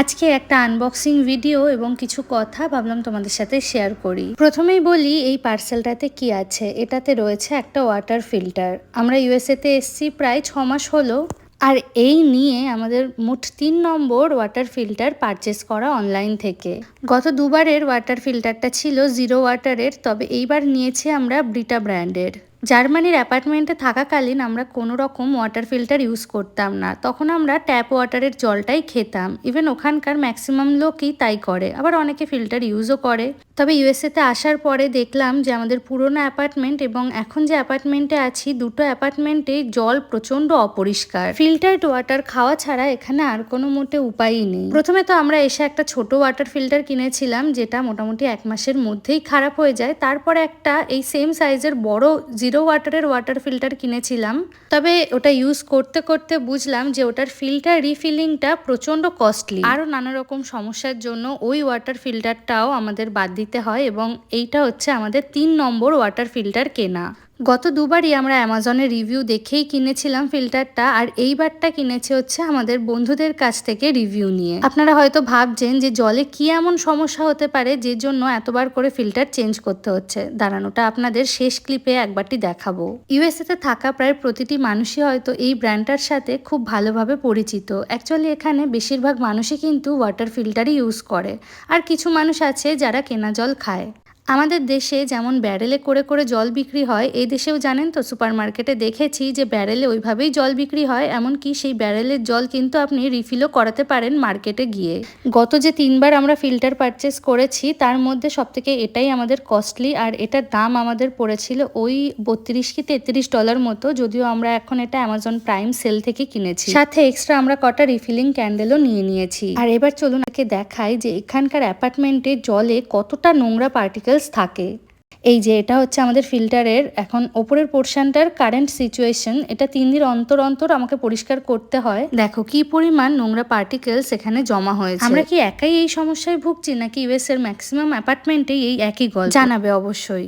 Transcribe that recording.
আজকে একটা unboxing video এবং কিছু কথা ভাবলাম তোমাদের সাথে শেয়ার করি। প্রথমেই বলি, এই পার্সেলটাতে কি আছে? এটাতে রয়েছে একটা ওয়াটার ফিল্টার আমরা ইউএসএতে এসছি প্রায় ছ মাস হলো। আর এই নিয়ে আমাদের মোট তিন নম্বর ওয়াটার ফিল্টার পারচেস করা অনলাইন থেকে। গত দুবারের ওয়াটার ফিল্টারটা ছিল জিরো ওয়াটারের তবে এইবার নিয়েছি আমরা ব্রিটা ব্র্যান্ডের জার্মানির অ্যাপার্টমেন্টে থাকাকালীন আমরা কোনো রকম ওয়াটার ফিল্টার ইউজ করতাম না। তখন আমরা ট্যাপ ওয়াটারের জলটাই খেতাম। ইভেন ওখানকার ম্যাক্সিমাম লোকই তাই করে। আবার অনেকে ফিল্টার ইউজও করে। তবে ইউএসএতে আসার পরে দেখলাম যে আমাদের পুরোনো অ্যাপার্টমেন্ট এবং এখন যে অ্যাপার্টমেন্টে আছি, দুটো অ্যাপার্টমেন্টে জল প্রচণ্ড অপরিষ্কার। ফিল্টার্ড ওয়াটার খাওয়া ছাড়া এখানে আর কোনো মোটে উপায়ই নেই। প্রথমে তো আমরা এসে একটা ছোট ওয়াটার ফিল্টার কিনেছিলাম, যেটা মোটামুটি এক মাসের মধ্যেই খারাপ হয়ে যায়। তারপরে একটা এই সেম সাইজের বড় জিরো ওয়াটারের ওয়াটার ফিল্টার কিনেছিলাম। তবে ওটা ইউজ করতে করতে বুঝলাম যে ওটার ফিল্টার রিফিলিংটা প্রচণ্ড কস্টলি আরও নানা রকম সমস্যার জন্য ওই ওয়াটার ফিল্টারটাও আমাদের বাদ দিতে হয় এবং এইটা হচ্ছে আমাদের তিন নম্বর ওয়াটার ফিল্টার কেনা। গত দুবারই আমরা অ্যামাজনের রিভিউ দেখেই কিনেছিলাম ফিল্টারটা, আর এইবারটা কিনেছি হচ্ছে আমাদের বন্ধুদের কাছ থেকে রিভিউ নিয়ে। আপনারা হয়তো ভাবছেন যে জলে কি এমন সমস্যা হতে পারে যে জন্য এতবার করে ফিল্টার চেঞ্জ করতে হচ্ছে। দাঁড়ানোটা আপনাদের শেষ ক্লিপে একবারটি দেখাবো। ইউএসএতে থাকা প্রায় প্রতিটি মানুষই হয়তো এই ব্র্যান্ডটার সাথে খুব ভালোভাবে পরিচিত। অ্যাকচুয়ালি এখানে বেশিরভাগ মানুষই কিন্তু ওয়াটার ফিল্টারই ইউজ করে। আর কিছু মানুষ আছে যারা কেনা জল খায়। আমাদের দেশে যেমন ব্যারেলে করে করে জল বিক্রি হয়, এই দেশেও জানেন তো সুপার মার্কেটে দেখেছি যে ব্যারেলে ওইভাবেই জল বিক্রি হয়, এমনকি সেই ব্যারেলের জল কিন্তু আপনি রিফিলও করাতে পারেন মার্কেটে গিয়ে। গত যে তিনবার আমরা ফিল্টার পারচেস করেছি, তার মধ্যে সবথেকে এটাই আমাদের কস্টলি আর এটার দাম আমাদের পড়েছিল ওই বত্রিশ কি তেত্রিশ ডলার মতো, যদিও আমরা এখন এটা অ্যামাজন প্রাইম সেল থেকে কিনেছি। সাথে এক্সট্রা আমরা কটা রিফিলিং ক্যান্ডেলও নিয়ে নিয়েছি। আর এবার চলুন দেখাই যে এখানকার অ্যাপার্টমেন্টে জলে কতটা নোংরা পার্টিকেলস থাকে। এই যে এটা হচ্ছে আমাদের ফিল্টারের এখন ওপরের পোর্শনটার কারেন্ট সিচুয়েশন এটা তিন দিন অন্তর অন্তর আমাকে পরিষ্কার করতে হয়। দেখো কি পরিমাণ নোংরা পার্টিকেলস এখানে জমা হয়েছে। আমরা কি একাই এই সমস্যায় ভুগছি? নাকি ইউএস এর ম্যাক্সিমাম অ্যাপার্টমেন্টে এই একই গল্প? জানাবে অবশ্যই।